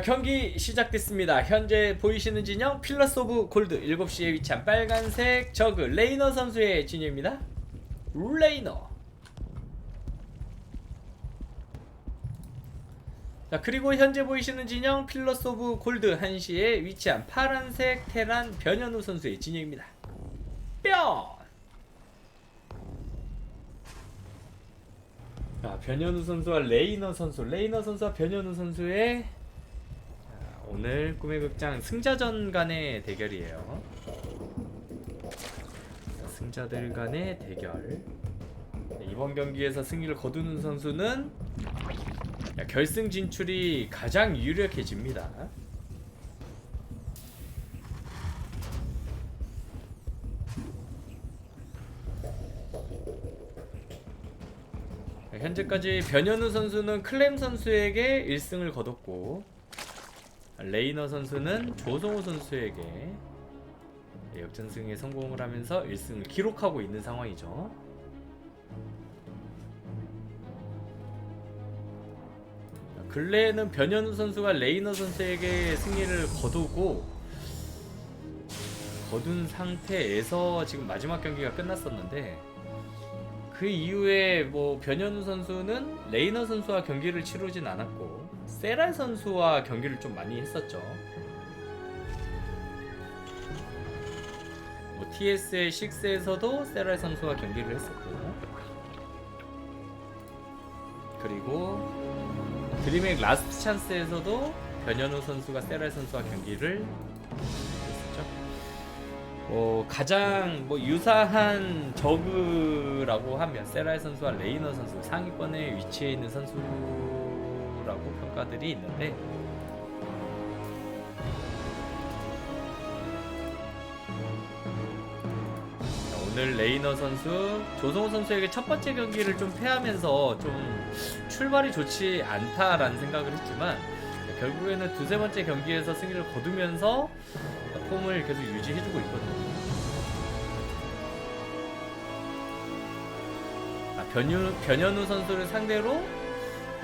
자 경기 시작됐습니다. 현재 보이시는 진영 필러스 오브 골드 7시에 위치한 빨간색 저그 레이너 선수의 진영입니다. 레이너. 자 그리고 현재 보이시는 진영 필러스 오브 골드 1시에 위치한 파란색 테란 변현우 선수의 진영입니다. 뿅! 자, 변현우 선수와 레이너 선수, 레이너 선수와 변현우 선수의 자, 오늘 꿈의 극장 승자전 간의 대결이에요. 자, 승자들 간의 대결. 네, 이번 경기에서 승리를 거두는 선수는 자, 결승 진출이 가장 유력해집니다. 네, 현재까지 변현우 선수는 클램 선수에게 1승을 거뒀고 레이너 선수는 조성호 선수에게 역전승에 성공을 하면서 1승을 기록하고 있는 상황이죠. 근래에는 변현우 선수가 레이너 선수에게 승리를 거두고 거둔 상태에서 지금 마지막 경기가 끝났었는데 그 이후에 뭐 변현우 선수는 레이너 선수와 경기를 치르진 않았고 세랄 선수와 경기를 좀 많이 했었죠. 뭐 TS의 6에서도 세랄 선수와 경기를 했었고 그리고 드림의 라스트 찬스에서도 변현우 선수가 세랄 선수와 경기를 했었죠. 뭐 가장 뭐 유사한 저그라고 하면 세랄 선수와 레이너 선수 상위권에 위치해 있는 선수 라고 평가들이 있는데 자, 오늘 레이너 선수 조성호 선수에게 첫 번째 경기를 좀 패하면서 좀 출발이 좋지 않다라는 생각을 했지만 결국에는 두세 번째 경기에서 승리를 거두면서 폼을 계속 유지해주고 있거든요. 아, 변유, 변현우 선수를 상대로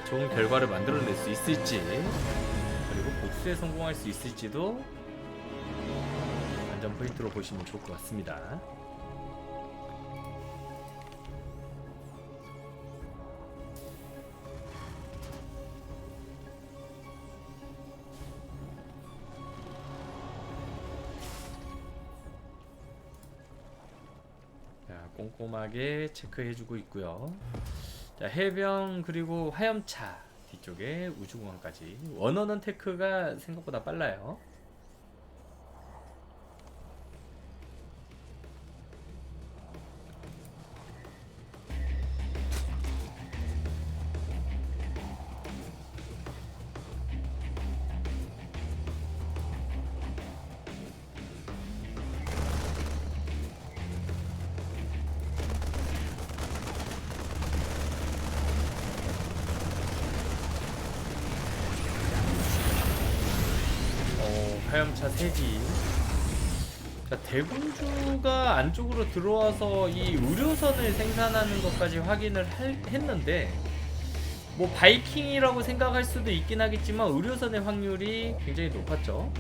좋은 결과를 만들어낼 수 있을지 그리고 복수에 성공할 수 있을지도 안전 포인트로 보시면 좋을 것 같습니다. 자, 꼼꼼하게 체크해주고 있고요. 자, 해병 그리고 화염차 뒤쪽에 우주공항까지 원어는 테크가 생각보다 빨라요. 3기. 자, 대군주가 안쪽으로 들어와서 이 의료선을 생산하는 것까지 확인을 할- 했는데, 뭐 바이킹이라고 생각할 수도 있긴 하겠지만 의료선의 확률이 굉장히 높았죠.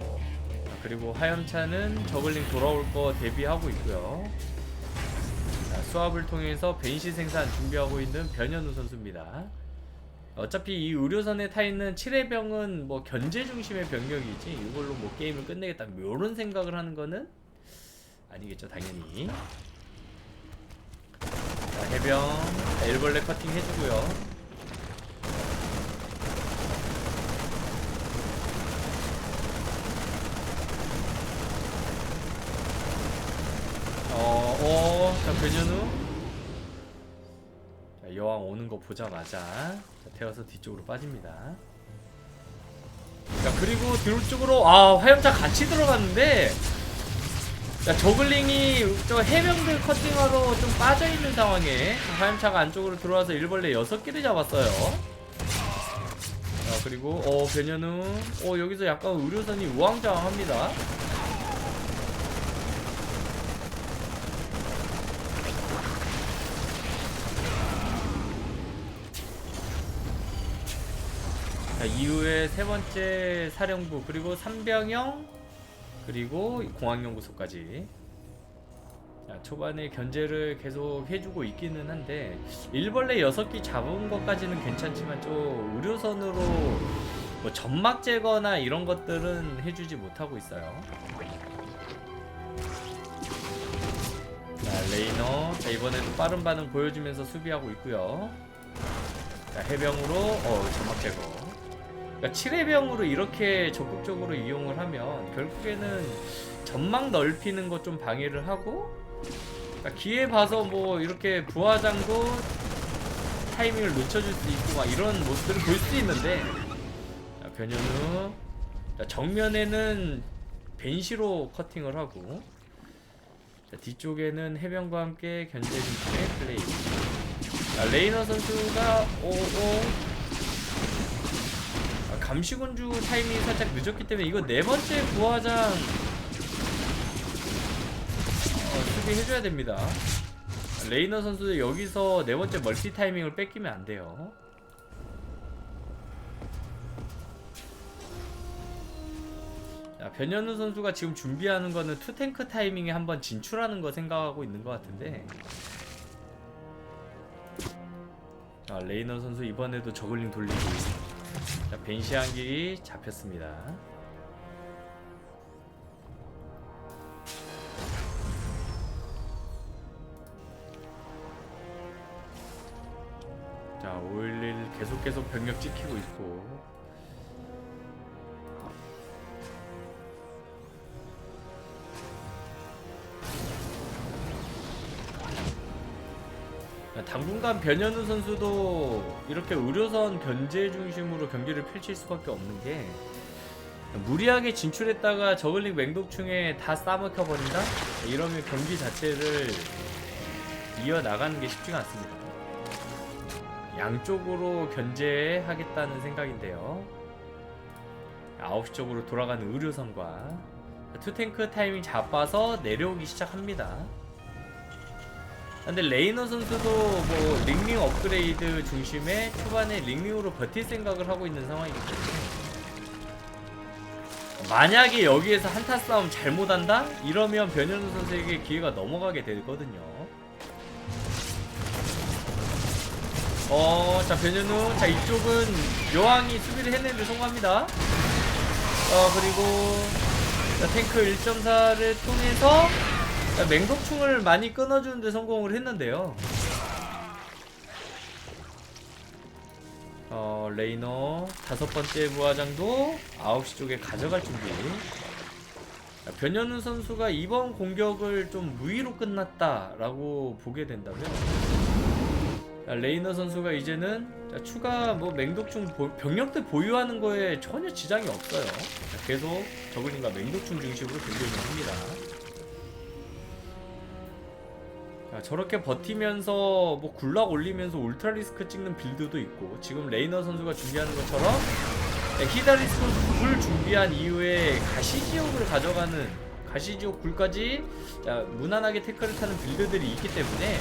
자, 그리고 화염차는 저글링 돌아올 거 대비하고 있고요. 자, 수압을 통해서 벤시 생산 준비하고 있는 변현우 선수입니다. 어차피 이 의료선에 타 있는 7회 병은 뭐 견제 중심의 병력이지 이걸로 뭐 게임을 끝내겠다. 뭐 이런 생각을 하는 거는 아니겠죠 당연히. 자 해병 자, 일벌레 커팅 해주고요. 어 어 자 변현우 자, 여왕 오는 거 보자마자 자, 태워서 뒤쪽으로 빠집니다. 자 그리고 뒤로 쪽으로 아 화염차 같이 들어갔는데 자 저글링이 저 해병들 커팅하러 좀 빠져 있는 상황에 화염차가 안쪽으로 들어와서 일벌레 6개를 잡았어요. 자 그리고 어 변현우 어 여기서 약간 의료선이 우왕좌왕합니다. 자, 이후에 세 번째 사령부 그리고 삼병영 그리고 공항연구소까지. 자, 초반에 견제를 계속 해주고 있기는 한데 일벌레 6기 잡은 것까지는 괜찮지만 좀 의료선으로 뭐 점막 제거나 이런 것들은 해주지 못하고 있어요. 자 레이너 자, 이번에도 빠른 반응 보여주면서 수비하고 있고요. 자 해병으로 어 점막 제거 그러니까 7회병으로 이렇게 적극적으로 이용을 하면 결국에는 점막 넓히는 것 좀 방해를 하고 그러니까 기회 봐서 뭐 이렇게 부하장도 타이밍을 놓쳐줄 수 있고 막 이런 모습들을 볼 수 있는데 자, 변현우. 자, 정면에는 벤시로 커팅을 하고 자, 뒤쪽에는 해병과 함께 견제 중심의 플레이. 자, 레이너 선수가 오오 아, 감시군주 타이밍이 살짝 늦었기 때문에 이거 네 번째 부하장 어, 수비해줘야 됩니다. 레이너 선수 여기서 네 번째 멀티 타이밍을 뺏기면 안 돼요. 자, 변현우 선수가 지금 준비하는 거는 투탱크 타이밍에 한번 진출하는 거 생각하고 있는 것 같은데. 자, 레이너 선수 이번에도 저글링 돌리고 자, 벤시 한기 잡혔습니다. 자, 511 계속 계속 병력 찍히고 있고. 당분간 변현우 선수도 이렇게 의료선 견제 중심으로 경기를 펼칠 수밖에 없는 게 무리하게 진출했다가 저글링 맹독충에 다 싸먹혀 버린다? 이러면 경기 자체를 이어 나가는 게 쉽지가 않습니다. 양쪽으로 견제하겠다는 생각인데요. 9시 쪽으로 돌아가는 의료선과 투탱크 타이밍 잡아서 내려오기 시작합니다. 근데 레이너 선수도 뭐 링링 업그레이드 중심의 초반에 링링으로 버틸 생각을 하고 있는 상황이기 때문에 만약에 여기에서 한타 싸움 잘못한다? 이러면 변현우 선수에게 기회가 넘어가게 되거든요. 어, 자, 변현우. 자, 이쪽은 여왕이 수비를 해내는데 성공합니다. 어, 그리고, 자, 탱크 1.4를 통해서, 자, 맹독충을 많이 끊어주는데 성공을 했는데요. 어, 레이너 다섯 번째 부하장도 9시 쪽에 가져갈 준비. 자, 변현우 선수가 이번 공격을 좀 무위로 끝났다라고 보게 된다면 자, 레이너 선수가 이제는 자, 추가 뭐 맹독충 보- 병력들 보유하는 거에 전혀 지장이 없어요. 자, 계속 저글링과 맹독충 중심으로 변경을 합니다. 자, 저렇게 버티면서 뭐 굴락 올리면서 울트라 리스크 찍는 빌드도 있고 지금 레이너 선수가 준비하는 것처럼 네, 히다 리스크 굴 준비한 이후에 가시지옥을 가져가는 가시지옥 굴까지 자, 무난하게 태클을 타는 빌드들이 있기 때문에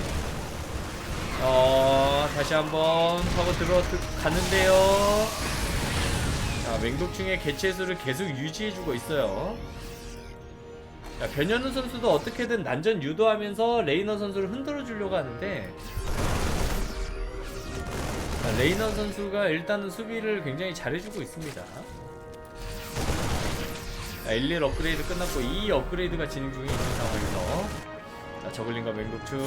어 다시 한번 파고 들어가는데요. 자 맹독충의 개체수를 계속 유지해주고 있어요 자, 변현우 선수도 어떻게든 난전 유도하면서 레이너 선수를 흔들어 주려고 하는데 자, 레이너 선수가 일단은 수비를 굉장히 잘해주고 있습니다. 자, 1, 1 업그레이드 끝났고 2 업그레이드가 진행 중에 있는 상황에서 자, 저글링과 맹독충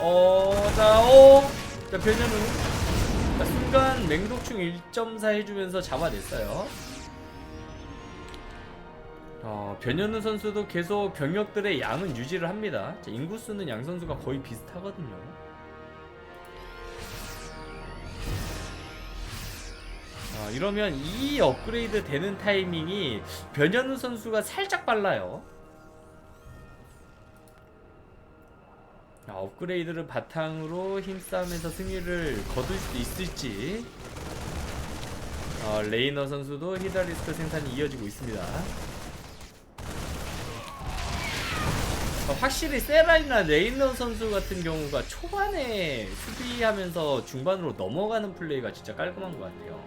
어, 자, 오! 자, 변현우 자, 순간 맹독충 1.4 해주면서 잡아냈어요. 어, 변현우 선수도 계속 병력들의 양은 유지를 합니다. 자, 인구수는 양 선수가 거의 비슷하거든요. 아, 이러면 이 업그레이드 되는 타이밍이 변현우 선수가 살짝 빨라요. 아, 업그레이드를 바탕으로 힘싸움에서 승리를 거둘 수 있을지 어, 레이너 선수도 히다리스크 생산이 이어지고 있습니다. 확실히 세라이나 레이너 선수 같은 경우가 초반에 수비하면서 중반으로 넘어가는 플레이가 진짜 깔끔한 것 같아요.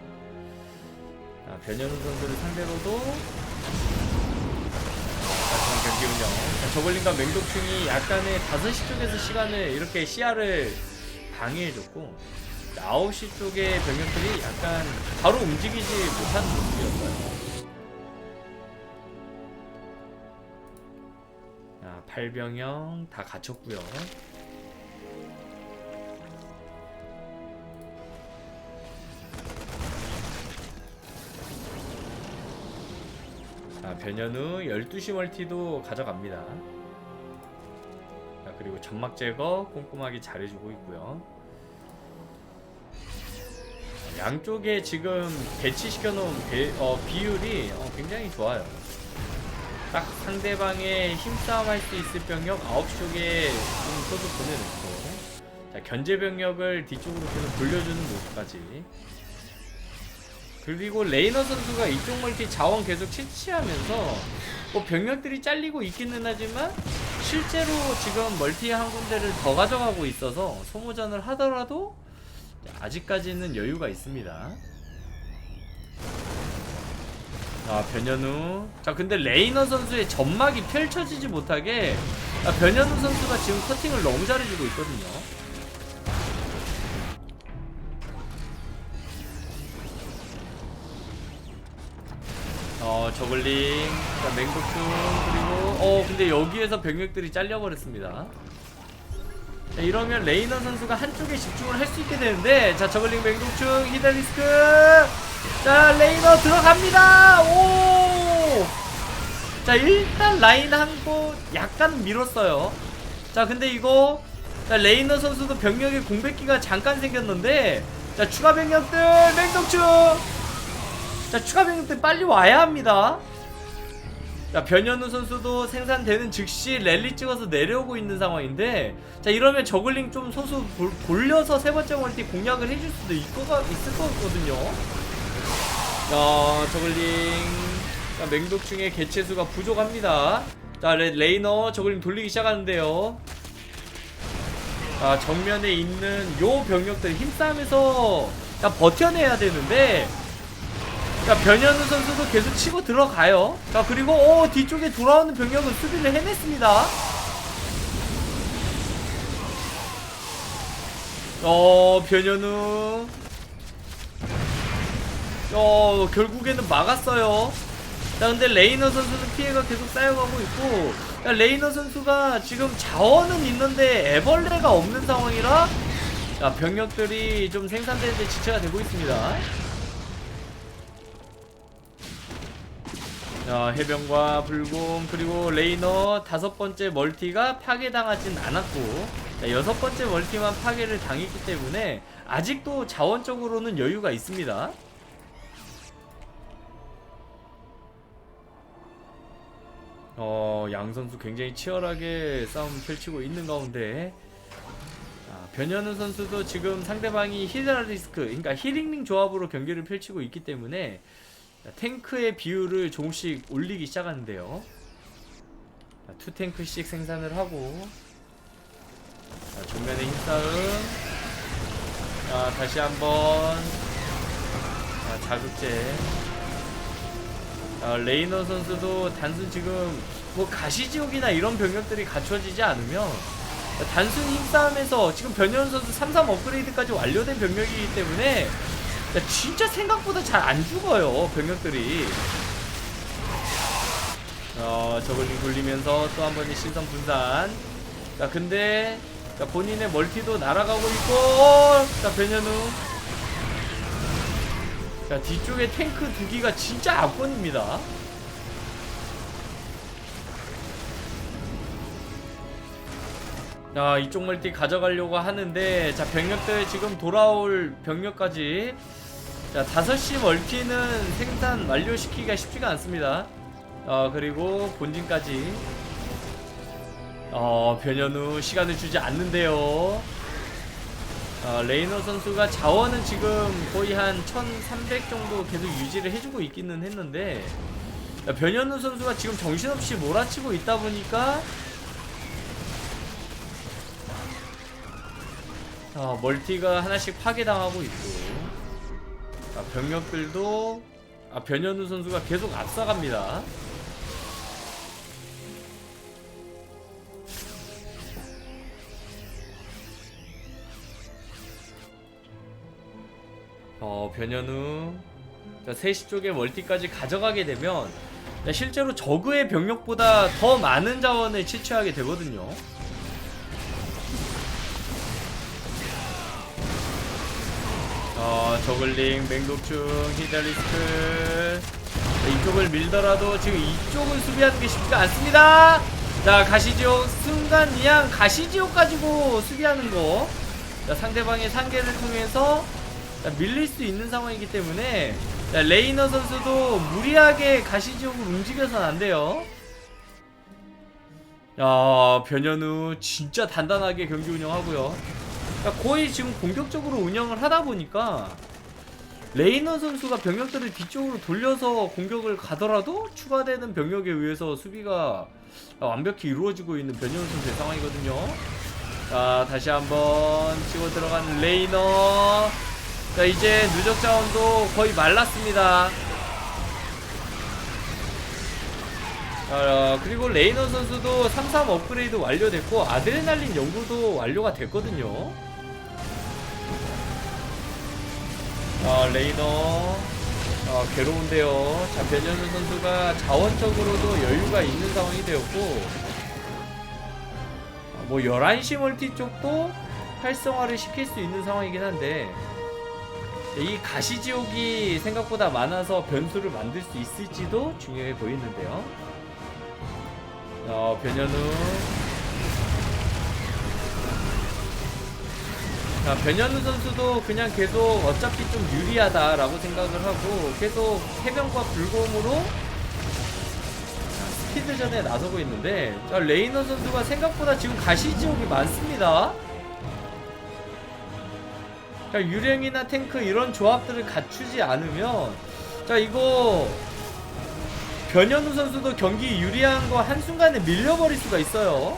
자, 변현우 선수를 상대로도 자, 그런 경기 운영. 자, 저글링과 맹독충이 약간의 5시 쪽에서 시간을 이렇게 시야를 방해해줬고 9시 쪽의 병력들이 약간 바로 움직이지 못하는 모습이었어요. 자, 8병형 다 갖췄고요. 자, 변현우 12시 멀티도 가져갑니다. 자, 그리고 점막 제거 꼼꼼하게 잘해주고 있고요. 양쪽에 지금 배치시켜 놓은 배, 어, 비율이 어, 굉장히 좋아요. 딱 상대방의 힘싸움 할 수 있을 병력 9시 쪽에 좀 소수 보내놓고 자, 견제 병력을 뒤쪽으로 계속 돌려주는 모습까지 그리고 레이너 선수가 이쪽 멀티 자원 계속 채취하면서 뭐 병력들이 잘리고 있기는 하지만 실제로 지금 멀티 한 군데를 더 가져가고 있어서 소모전을 하더라도 아직까지는 여유가 있습니다. 아 변현우. 자 근데 레이너 선수의 점막이 펼쳐지지 못하게 아, 변현우 선수가 지금 커팅을 너무 잘해주고 있거든요. 어 저글링. 자 맹독충 그리고 어 근데 여기에서 병력들이 잘려버렸습니다 자, 이러면 레이너 선수가 한쪽에 집중을 할 수 있게 되는데 자 저글링 맹독충 히달리스크. 자 레이너 들어갑니다. 오자 일단 라인 한 곳 약간 밀었어요. 자 근데 이거 자 레이너 선수도 병력의 공백기가 잠깐 생겼는데 자 추가 병력들 맹독충! 자 추가 병력들 빨리 와야 합니다 자 변현우 선수도 생산되는 즉시 랠리 찍어서 내려오고 있는 상황인데 자 이러면 저글링 좀 소수 돌, 돌려서 세 번째 멀티 공략을 해줄 수도 있거가, 있을 거거든요. 자 저글링. 자, 맹독충의 개체수가 부족합니다. 자 레, 레이너 저글링 돌리기 시작하는데요. 자 정면에 있는 요 병력들 힘싸움에서 자, 버텨내야 되는데 자 변현우 선수도 계속 치고 들어가요. 자 그리고 오 뒤쪽에 돌아오는 병력은 수비를 해냈습니다. 어 변현우 어 결국에는 막았어요. 자 근데 레이너 선수는 피해가 계속 쌓여가고 있고 야, 레이너 선수가 지금 자원은 있는데 애벌레가 없는 상황이라 자 병력들이 좀 생산되는데 지체가 되고 있습니다. 자, 해병과 불곰 그리고 레이너 다섯 번째 멀티가 파괴당하진 않았고 자, 여섯 번째 멀티만 파괴를 당했기 때문에 아직도 자원적으로는 여유가 있습니다. 어, 양 선수 굉장히 치열하게 싸움 펼치고 있는 가운데 아, 변현우 선수도 지금 상대방이 히드라리스크, 그러니까 히링링 조합으로 경기를 펼치고 있기 때문에 자, 탱크의 비율을 조금씩 올리기 시작하는데요. 자, 투 탱크씩 생산을 하고 자, 정면의 힘싸움. 자, 다시 한번 자, 자극제. 자, 레이너 선수도 단순 지금 뭐 가시지옥이나 이런 병력들이 갖춰지지 않으면 자, 단순 힘싸움에서 지금 변현 선수 3-3 업그레이드까지 완료된 병력이기 때문에 야, 진짜 생각보다 잘 안 죽어요 병력들이. 어 저글링 돌리면서 또 한 번의 신선 분산. 자 근데 자, 본인의 멀티도 날아가고 있고 자 변현우. 자 뒤쪽에 탱크 두 기가 진짜 압권입니다 자 이쪽 멀티 가져가려고 하는데 자 병력들 지금 돌아올 병력까지. 자 5시 멀티는 생산 완료시키기가 쉽지가 않습니다. 어 그리고 본진까지. 어 변현우 시간을 주지 않는데요. 어, 레이너 선수가 자원은 지금 거의 한 1300 정도 계속 유지를 해주고 있기는 했는데 야, 변현우 선수가 지금 정신없이 몰아치고 있다 보니까 어, 멀티가 하나씩 파괴당하고 있고 아, 병력들도 아, 변현우 선수가 계속 앞서갑니다. 어, 변현우. 자, 3시 쪽에 멀티까지 가져가게 되면 자, 실제로 저그의 병력보다 더 많은 자원을 채취하게 되거든요. 저글링, 맹독충, 히달리스크. 자, 이쪽을 밀더라도 지금 이쪽을 수비하는 게 쉽지가 않습니다. 자, 가시지옥, 순간 이양 가시지옥 가지고 수비하는 거. 자, 상대방의 상계를 통해서 자, 밀릴 수 있는 상황이기 때문에 자, 레이너 선수도 무리하게 가시지옥을 움직여서는 안 돼요. 야, 변현우 진짜 단단하게 경기 운영하고요. 야, 거의 지금 공격적으로 운영을 하다 보니까 레이너 선수가 병력들을 뒤쪽으로 돌려서 공격을 가더라도 추가되는 병력에 의해서 수비가 완벽히 이루어지고 있는 변현우 선수의 상황이거든요. 자, 다시 한번 치고 들어간 레이너. 자, 이제 누적 자원도 거의 말랐습니다. 어, 그리고 레이너 선수도 3-3 업그레이드 완료됐고 아드레날린 연구도 완료가 됐거든요. 아, 레이너 아, 괴로운데요. 자, 변현우 선수가 자원적으로도 여유가 있는 상황이 되었고 아, 뭐 11시 멀티 쪽도 활성화를 시킬 수 있는 상황이긴 한데 이 가시지옥이 생각보다 많아서 변수를 만들 수 있을지도 중요해 보이는데요. 어, 변현우. 자, 변현우 선수도 그냥 계속 어차피 좀 유리하다라고 생각을 하고 계속 해병과 불곰으로 자, 스피드전에 나서고 있는데 자, 레이너 선수가 생각보다 지금 가시지옥이 많습니다. 자, 유령이나 탱크 이런 조합들을 갖추지 않으면 자 이거 변현우 선수도 경기 유리한 거 한순간에 밀려버릴 수가 있어요.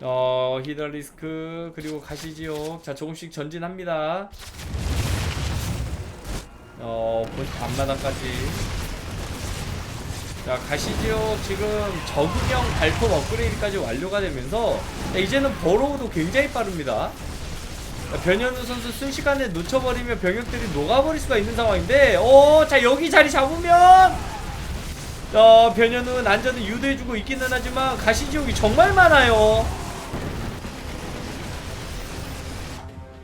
어, 히달리스크, 그리고 가시지옥. 자, 조금씩 전진합니다. 어, 앞마당까지. 자, 가시지옥 지금 적응형 발톱 업그레이드까지 완료가 되면서 자, 이제는 버로우도 굉장히 빠릅니다. 자, 변현우 선수 순식간에 놓쳐버리면 병력들이 녹아버릴 수가 있는 상황인데 어, 자 여기 자리 잡으면 어, 변현우는 안전을 유도해주고 있기는 하지만 가시지옥이 정말 많아요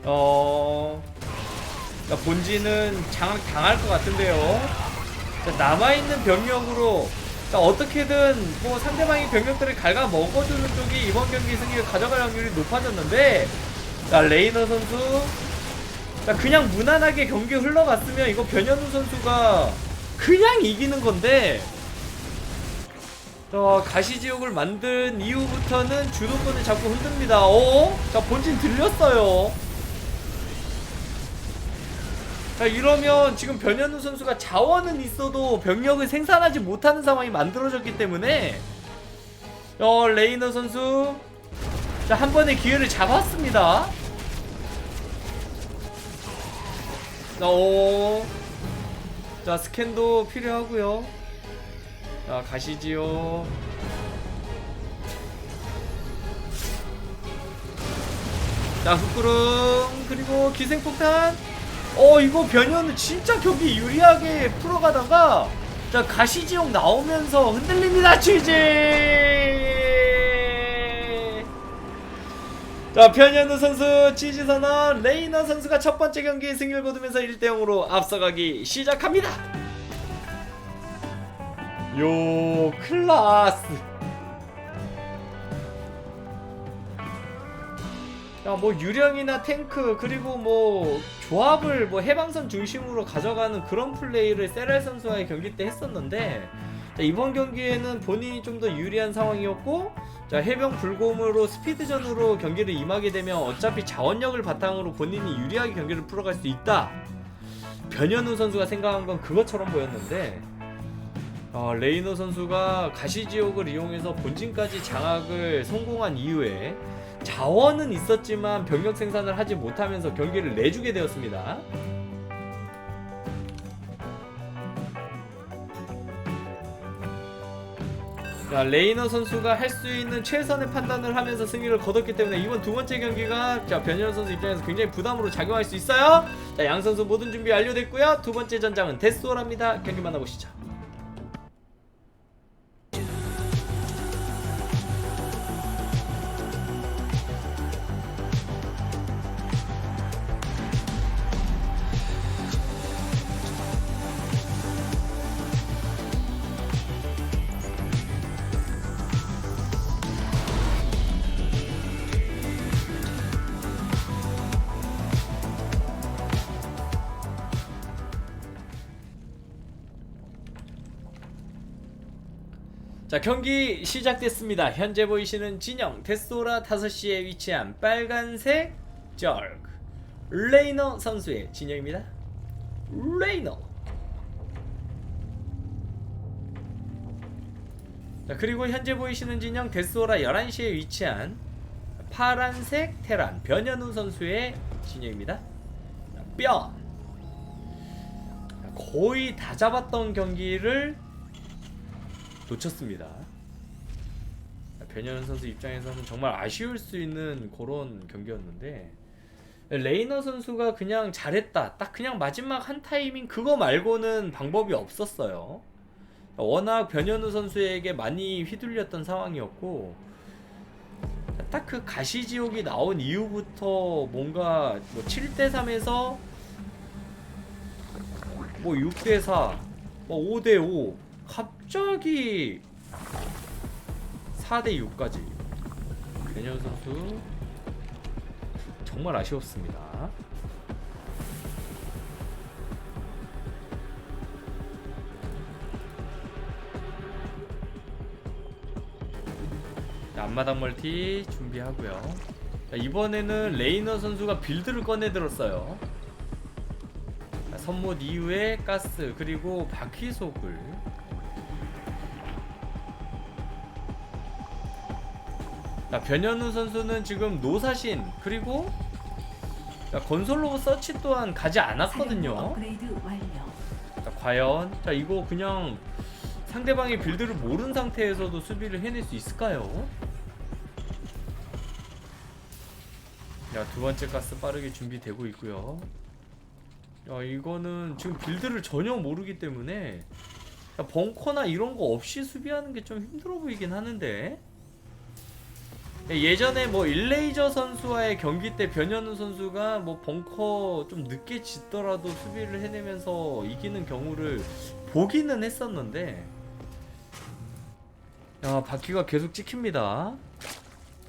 어, 자, 본진은 장악 당할 것 같은데요. 자, 남아있는 병력으로 자, 어떻게든 뭐 상대방의 병력들을 갉아 먹어주는 쪽이 이번 경기 승리를 가져갈 확률이 높아졌는데 자 레이너 선수. 자 그냥 무난하게 경기 흘러갔으면 이거 변현우 선수가 그냥 이기는 건데 자 가시지옥을 만든 이후부터는 주도권을 자꾸 흔듭니다. 어? 자 본진 들렸어요 자 이러면 지금 변현우 선수가 자원은 있어도 병력을 생산하지 못하는 상황이 만들어졌기 때문에 어 레이너 선수 자, 한 번의 기회를 잡았습니다. 자, 오. 자, 스캔도 필요하고요. 자, 가시지요. 자, 흑구름 그리고 기생폭탄. 어, 이거 변현은 진짜 경기 유리하게 풀어가다가 자, 가시지옥 나오면서 흔들립니다, 취재! 자, 변현우 선수 지지선언 레이너 선수가 첫 번째 경기 승리를 거두면서 1대0으로 앞서가기 시작합니다. 요 클라스. 뭐 유령이나 탱크 그리고 뭐 조합을 뭐 해방선 중심으로 가져가는 그런 플레이를 세랄 선수와의 경기 때 했었는데 자, 이번 경기에는 본인이 좀 더 유리한 상황이었고 자 해병 불곰으로 스피드전으로 경기를 임하게 되면 어차피 자원력을 바탕으로 본인이 유리하게 경기를 풀어갈 수 있다. 변현우 선수가 생각한 건 그것처럼 보였는데 어, 레이너 선수가 가시지옥을 이용해서 본진까지 장악을 성공한 이후에 자원은 있었지만 병력 생산을 하지 못하면서 경기를 내주게 되었습니다. 자, 레이너 선수가 할 수 있는 최선의 판단을 하면서 승리를 거뒀기 때문에 이번 두 번째 경기가 자, 변현 선수 입장에서 굉장히 부담으로 작용할 수 있어요. 자, 양 선수 모든 준비 완료됐고요. 두 번째 전장은 데스홀합니다. 경기 만나보시죠. 자 경기 시작됐습니다. 현재 보이시는 진영 데스오라 5시에 위치한 빨간색 절 레이너 선수의 진영입니다. 레이너 자 그리고 현재 보이시는 진영 데스오라 11시에 위치한 파란색 테란 변현우 선수의 진영입니다. 자, 뼈 자, 거의 다 잡았던 경기를 놓쳤습니다. 변현 선수 입장에서는 정말 아쉬울 수 있는 그런 경기였는데 레이너 선수가 그냥 잘했다. 딱 그냥 마지막 한 타이밍 그거 말고는 방법이 없었어요. 워낙 변현우 선수에게 많이 휘둘렸던 상황이었고 딱 그 가시지옥이 나온 이후부터 뭔가 뭐 7대 3에서 뭐 6대 4, 뭐 5대 5 갑자기 4대 6까지 변현 선수 정말 아쉬웠습니다. 자, 앞마당 멀티 준비하고요. 자, 이번에는 레이너 선수가 빌드를 꺼내 들었어요. 자, 선못 이후에 가스 그리고 바퀴 속을 자, 변현우 선수는 지금 노사신 그리고 자, 건설 로봇 서치 또한 가지 않았거든요. 자, 과연 자 이거 그냥 상대방이 빌드를 모른 상태에서도 수비를 해낼 수 있을까요? 야, 두 번째 가스 빠르게 준비되고 있고요. 야, 이거는 지금 빌드를 전혀 모르기 때문에 야, 벙커나 이런 거 없이 수비하는 게 좀 힘들어 보이긴 하는데. 예전에 뭐 일레이저 선수와의 경기 때 변현우 선수가 뭐 벙커 좀 늦게 짓더라도 수비를 해내면서 이기는 경우를 보기는 했었는데. 야 바퀴가 계속 찍힙니다.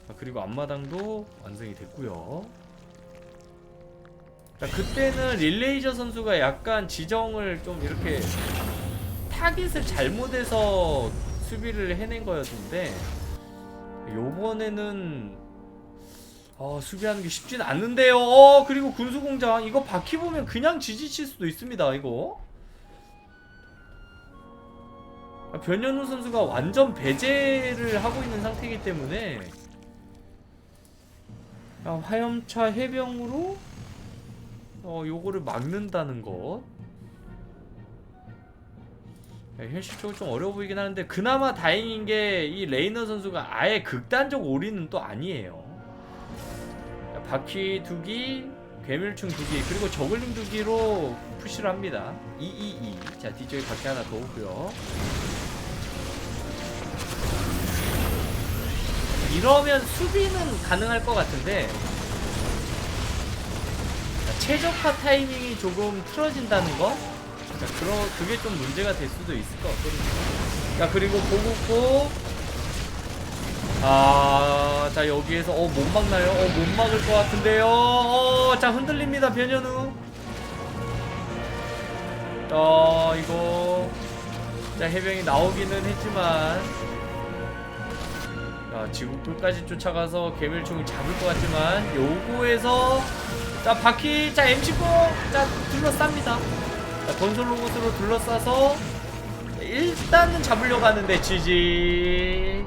자, 그리고 앞마당도 완성이 됐고요. 자 그때는 릴레이저 선수가 약간 지정을 좀 이렇게 타깃을 잘못해서 수비를 해낸 거였는데 요번에는 어, 수비하는 게 쉽진 않는데요. 어, 그리고 군수공장 이거 바퀴 보면 그냥 지지칠 수도 있습니다. 이거 아, 변현우 선수가 완전 배제를 하고 있는 상태이기 때문에 야, 화염차 해병으로 어, 요거를 막는다는 것 야, 현실적으로 좀 어려워 보이긴 하는데 그나마 다행인 게 이 레이너 선수가 아예 극단적 올인은 또 아니에요. 자, 바퀴 두기, 괴물충 두기, 그리고 저글링 두기로 푸시를 합니다. 222. 자, 뒤쪽에 바퀴 하나 더 오고요. 이러면 수비는 가능할 것 같은데 자, 최적화 타이밍이 조금 틀어진다는 거? 자, 그러, 그게 좀 문제가 될 수도 있을 것 같거든요. 자, 그리고 보고고. 아, 자, 여기에서, 어, 못 막나요? 어, 못 막을 것 같은데요. 어, 자, 흔들립니다, 변현우. 어, 이거. 자, 해병이 나오기는 했지만. 자, 지구 끝까지 쫓아가서 개멸총을 잡을 것 같지만, 요거에서. 자, 바퀴, 자, MC9. 자, 둘러쌉니다. 자, 건설 로봇으로 둘러싸서 일단은 잡으려고 하는데 지지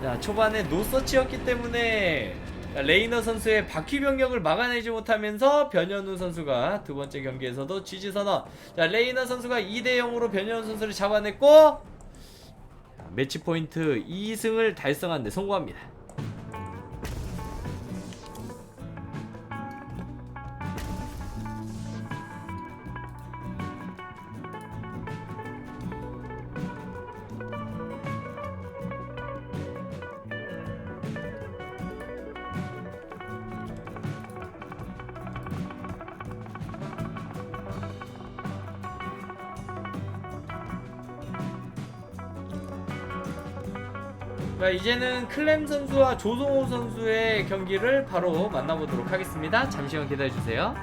자, 초반에 노서치였기 때문에 레이너 선수의 바퀴 병력을 막아내지 못하면서 변현우 선수가 두 번째 경기에서도 지지 선언. 자, 레이너 선수가 2대 0으로 변현우 선수를 잡아냈고 자, 매치 포인트 2승을 달성한 데 성공합니다. 이제는 클램 선수와 조성호 선수의 경기를 바로 만나보도록 하겠습니다. 잠시만 기다려주세요.